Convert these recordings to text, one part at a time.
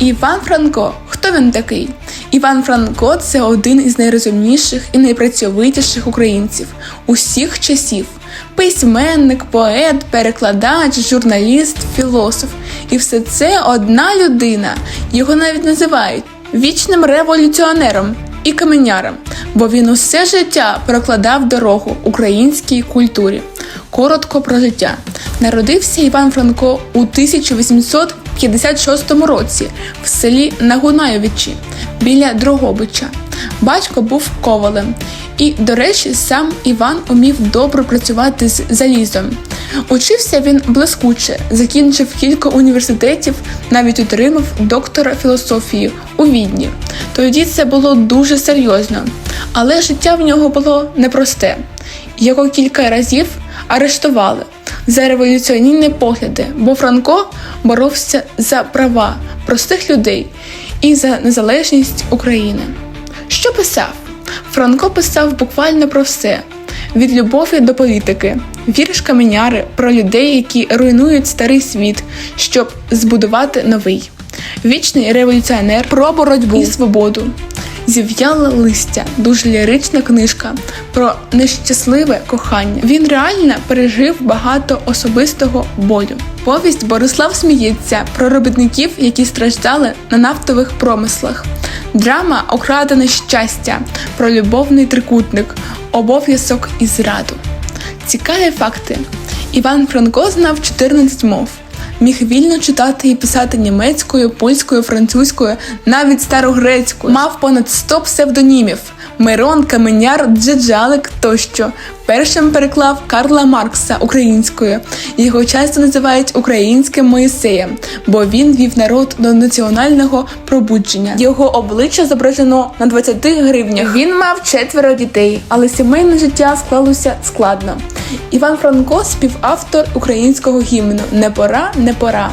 Іван Франко. Хто він такий? Іван Франко це один із найрозумніших і найпрацьовитіших українців усіх часів. Письменник, поет, перекладач, журналіст, філософ. І все це одна людина. Його навіть називають вічним революціонером і каменяром, бо він усе життя прокладав дорогу українській культурі. Коротко про життя. Народився Іван Франко у 1856 році в селі Нагунаєвичі біля Дрогобича. Батько був ковалем. І, до речі, сам Іван умів добре працювати з залізом. Учився він блискуче, закінчив кілька університетів, навіть отримав доктора філософії у Відні. Тоді це було дуже серйозно, але життя в нього було непросте. Його кілька разів арештували за революційні погляди, бо Франко боровся за права простих людей і за незалежність України. Що писав? Франко писав буквально про все: від любові до політики, вірш каменяри про людей, які руйнують старий світ, щоб збудувати новий. Вічний революціонер про боротьбу і свободу. Зів'яле листя, дуже лірична книжка про нещасливе кохання. Він реально пережив багато особистого болю. Повість Борислав сміється про робітників, які страждали на нафтових промислах. Драма Окрадене щастя про любовний трикутник, обов'язок і зраду. Цікаві факти. Іван Франко знав 14 мов. Міг вільно читати і писати німецькою, польською, французькою, навіть старогрецькою. Мав понад 100 псевдонімів: Мирон, Каменяр, Джеджалик тощо. Першим переклав Карла Маркса українською. Його часто називають українським Моїсеєм, бо він вів народ до національного пробудження. Його обличчя зображено на 20 гривнях. Він мав четверо дітей, але сімейне життя склалося складно. Іван Франко співавтор українського гімну Не пора, не пора.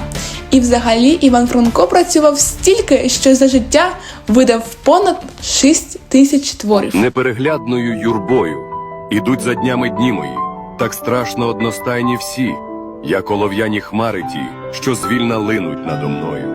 І взагалі Іван Франко працював стільки, що за життя видав понад 6 тисяч творів. Непереглядною юрбою ідуть за днями дні мої, так страшно одностайні всі, як олов'яні хмари ті, що звільна линуть надо мною.